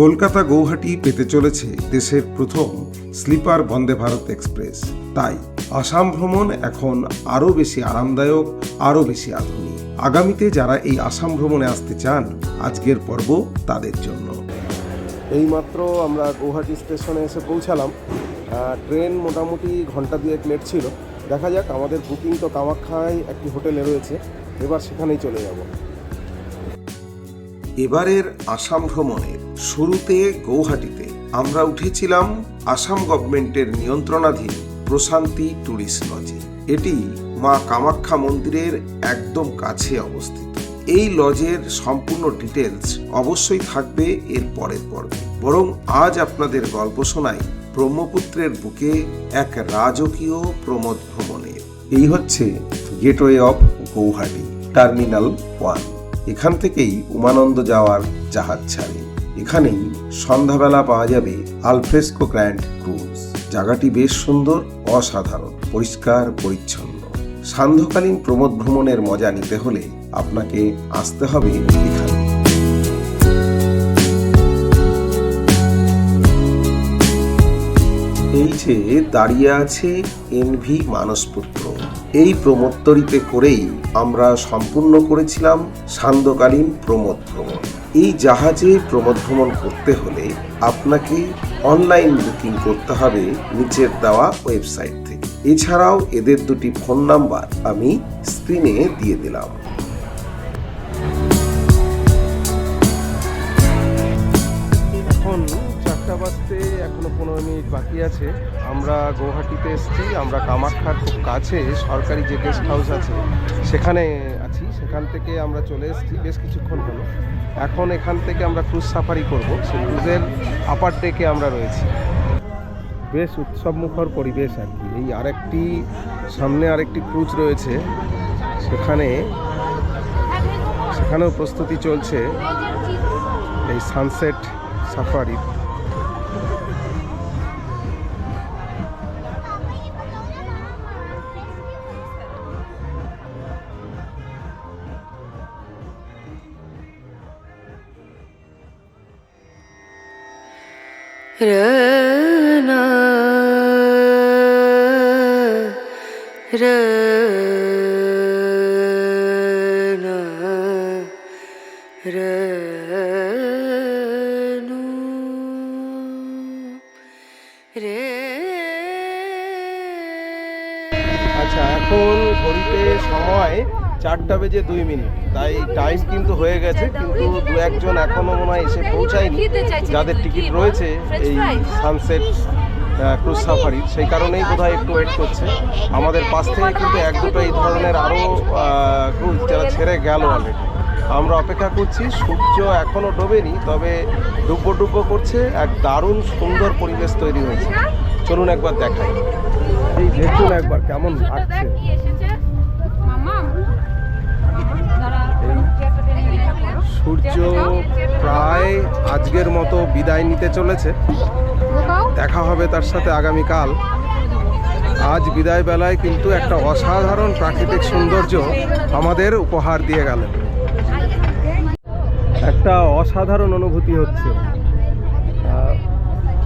কলকাতা গৌহাটি পেতে চলেছে দেশের প্রথম স্লিপার বন্দে ভারত এক্সপ্রেস। তাই আসাম ভ্রমণ এখন আরও বেশি আরামদায়ক, আরও বেশি আধুনিক। আগামীতে যারা এই আসাম ভ্রমণে আসতে চান, আজকের পর্ব তাদের জন্য। এইমাত্র আমরা গৌহাটি স্টেশনে এসে পৌঁছালাম। ট্রেন মোটামুটি ঘণ্টা দুয়েক লেট ছিল। দেখা যাক, আমাদের বুকিং তো কামাখ্যায় একটি হোটেলে রয়েছে। এবার সেখানেই চলে যাব। এবারের আসাম ভ্রমণের শুরুতে গৌহাটিতে আমরা উঠেছিলাম আসাম গভর্নমেন্টের নিয়ন্ত্রণাধীন প্রশান্তি ট্যুরিস্ট লজে। এটি মা কামাখ্যা মন্দিরের একদম কাছে অবস্থিত। এই লজের সম্পূর্ণ ডিটেলস অবশ্যই থাকবে এর পরের পর্বে। বরং আজ আপনাদের গল্প শোনাই ব্রহ্মপুত্রের বুকে এক রাজকীয় প্রমোদ ভ্রমণের। এই হচ্ছে gateway of Guwahati, terminal one. এখান থেকেই উমানন্দ যাওয়ার জাহাজ ছাড়ে। এখানেই সন্ধ্যাবেলা পাওয়া যাবে আলফ্রেস্কো গ্র্যান্ড ক্রুজ। জায়গাটি বেশ সুন্দর, অসাধারণ, পরিষ্কার, পরিচ্ছন্ন। সান্ধ্যকালীন প্রমোদ ভ্রমণের মজা নিতে হলে আপনাকে আসতে হবে এখানে। এই যে দাঁড়িয়ে আছে এনভি মানসপুত্র এই প্রমোত্তরিতে করেই আমরা সম্পূর্ণ করেছিলাম সান্ধ্যকালীন প্রমোদ ভ্রমণ। এই জাহাজে প্রমোদ ভ্রমণ করতে হলে আপনাকে অনলাইন বুকিং করতে হবে নিচের দেওয়া ওয়েবসাইট থেকে। এছাড়াও এদের দুটি ফোন নাম্বার আমি স্ক্রিনে দিয়ে দিলাম। মিনিট বাকি আছে, আমরা গৌহাটিতে এসেছি, আমরা কামাখ্যার খুব কাছে, সরকারি যে গেস্ট হাউস আছে, সেখানে আছি, সেখান থেকে আমরা চলে এসেছি, বেশ কিছুক্ষণ হলো। এখন এখান থেকে আমরা ক্রুজ সাফারি করব, সেই ক্রুজের আপার ডেকে আমরা রয়েছি। বেশ উৎসবমুখর পরিবেশ আর কি, এই আরেকটি, সামনে আরেকটি ক্রুজ রয়েছে, সেখানে, সেখানেও প্রস্তুতি চলছে, এই সানসেট সাফারি रना रना रनु रे আচ্ছা এখন ঘড়িতে সময় চারটা বেজে দুই মিনিট। তাই টাইম কিন্তু হয়ে গেছে, কিন্তু দু একজন এখনও মনে হয় এসে পৌঁছায়নি। যাদের টিকিট রয়েছে এই সানসেট ক্রুজ সাফারির সেই কারণেই বোধহয় একটু ওয়েট করছে। আমাদের পাশ থেকে কিন্তু এক দুটো এই ধরনের আরও ক্রুজ যারা ছেড়ে গেল অলরেডি আমরা অপেক্ষা করছি, সূর্য এখনও ডোবেনি, তবে ডুব্বো ডুব্বো করছে, এক দারুণ সুন্দর পরিবেশ তৈরি হয়েছে। চলুন একবার দেখাই। এই দেখুন একবার কেমন লাগছে? সূর্য প্রায় আজকের মতো বিদায় নিতে চলেছে। দেখা হবে তার সাথে আগামীকাল। আজ বিদায় বেলায় কিন্তু একটা অসাধারণ প্রাকৃতিক সৌন্দর্য আমাদের উপহার দিয়ে গেলেন একটা অসাধারণ অনুভূতি হচ্ছে।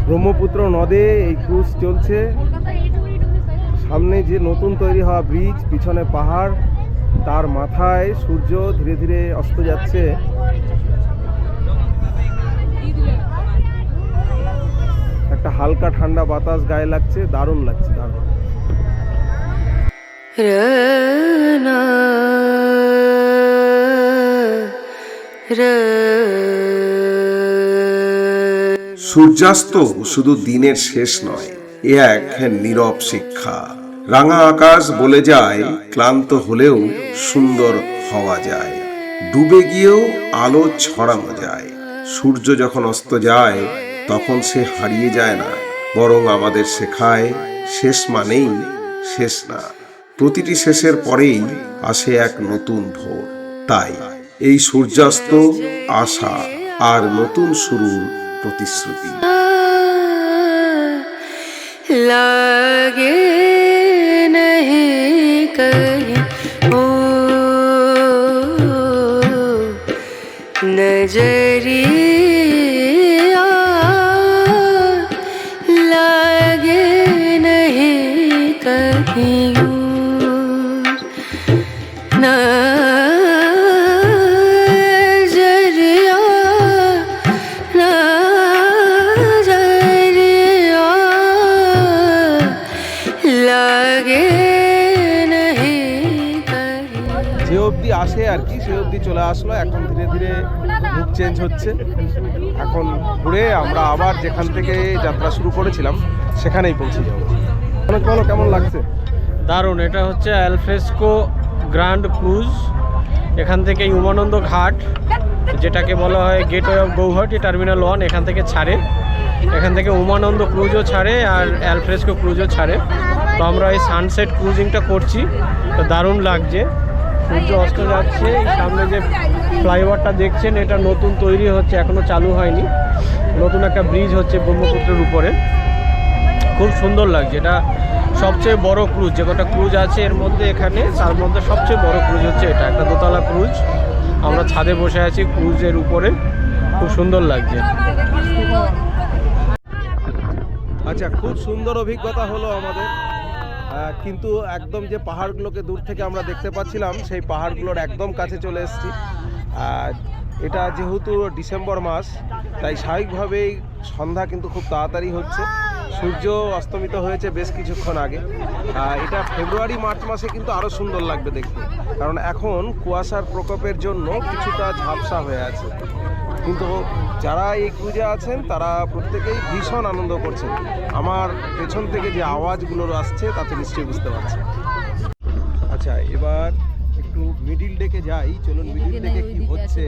ব্রহ্মপুত্র নদে এই ক্রুজ চলছে। সামনে যে নতুন তৈরি হওয়া ব্রিজ, পিছনে পাহাড়, তার মাথায় সূর্য ধীরে ধীরে অস্ত যাচ্ছে। একটা হালকা ঠান্ডা বাতাস গায়ে লাগছে দারুণ লাগছে দারুণ। সূর্যাস্ত শুধু দিনের শেষ নয় এ এক নীরব শিক্ষা। রাঙা আকাশ বলে যায় ক্লান্ত হলেও সুন্দর হওয়া যায়। ডুবে গিয়েও আলো ছড়ানো যায়। সূর্য যখন অস্ত যায় তখন সে হারিয়ে যায় না বরং আমাদের শেখায় শেষ মানেই শেষ না প্রতিটি শেষের পরেই আসে এক নতুন ভোর তাই এই সূর্যাস্ত আশা আর নতুন শুরুর প্রতিশ্রুতি लागे नहीं কি সে অবধি চলে আসলো। এখন ধীরে ধীরে মুখ চেঞ্জ হচ্ছে। এখন ঘুরে আমরা আবার যেখান থেকে যাত্রা শুরু করেছিলাম, সেখানেই পৌঁছে যাব। অনেক ভালো কেমন লাগছে? দারুণ। এটা হচ্ছে অ্যালফ্রেস্কো গ্র্যান্ড ক্রুজ এখান থেকে উমানন্দ ঘাট, যেটাকে বলা হয় gateway of Guwahati terminal one এখান থেকে ছাড়ে। এখান থেকে উমানন্দ ক্রুজও ছাড়ে আর অ্যালফ্রেস্কো ক্রুজও ছাড়ে। তো আমরা এই সানসেট ক্রুজিংটা করছি। তো দারুণ লাগছে। সূর্য অস্ত যাচ্ছে সামনে যে ফ্লাইওভারটা দেখছেন, এটা নতুন তৈরি হচ্ছে এখনও চালু হয়নি। নতুন একটা ব্রিজ হচ্ছে ব্রহ্মপুত্রের উপরে। খুব সুন্দর লাগছে, এটা সবচেয়ে বড় ক্রুজ, যে কটা ক্রুজ আছে এর মধ্যে এখানে, তার মধ্যে সবচেয়ে বড় ক্রুজ হচ্ছে এটা, একটা দোতলা ক্রুজ। আমরা ছাদে বসে আছি ক্রুজের উপরে, খুব সুন্দর লাগছে। আচ্ছা খুব সুন্দর অভিজ্ঞতা হলো আমাদের। কিন্তু একদম যে পাহাড়গুলোকে দূর থেকে আমরা দেখতে পাচ্ছিলাম, সেই পাহাড়গুলোর একদম কাছে চলে এসেছি। আর এটা যেহেতু ডিসেম্বর মাস, তাই স্বাভাবিকভাবেই সন্ধ্যা কিন্তু খুব তাড়াতাড়ি হচ্ছে। সূর্য অস্তমিত হয়েছে বেশ কিছুক্ষণ আগে। এটা ফেব্রুয়ারি, মার্চ মাসে কিন্তু আরও সুন্দর লাগবে দেখতে। কারণ এখন কুয়াশার প্রকোপের জন্য কিছুটা ঝাপসা হয়ে আছে। কিন্তু যারা এই ক্রুজে আছেন তারা প্রত্যেকেই ভীষণ আনন্দ করছেন। আমার পেছন থেকে যে আওয়াজগুলো আসছে তাতে নিশ্চয়ই বুঝতে পারছি আচ্ছা এবার একটু মিডিল ডেকে যাই। চলুন মিডিল ডেকে কি হচ্ছে?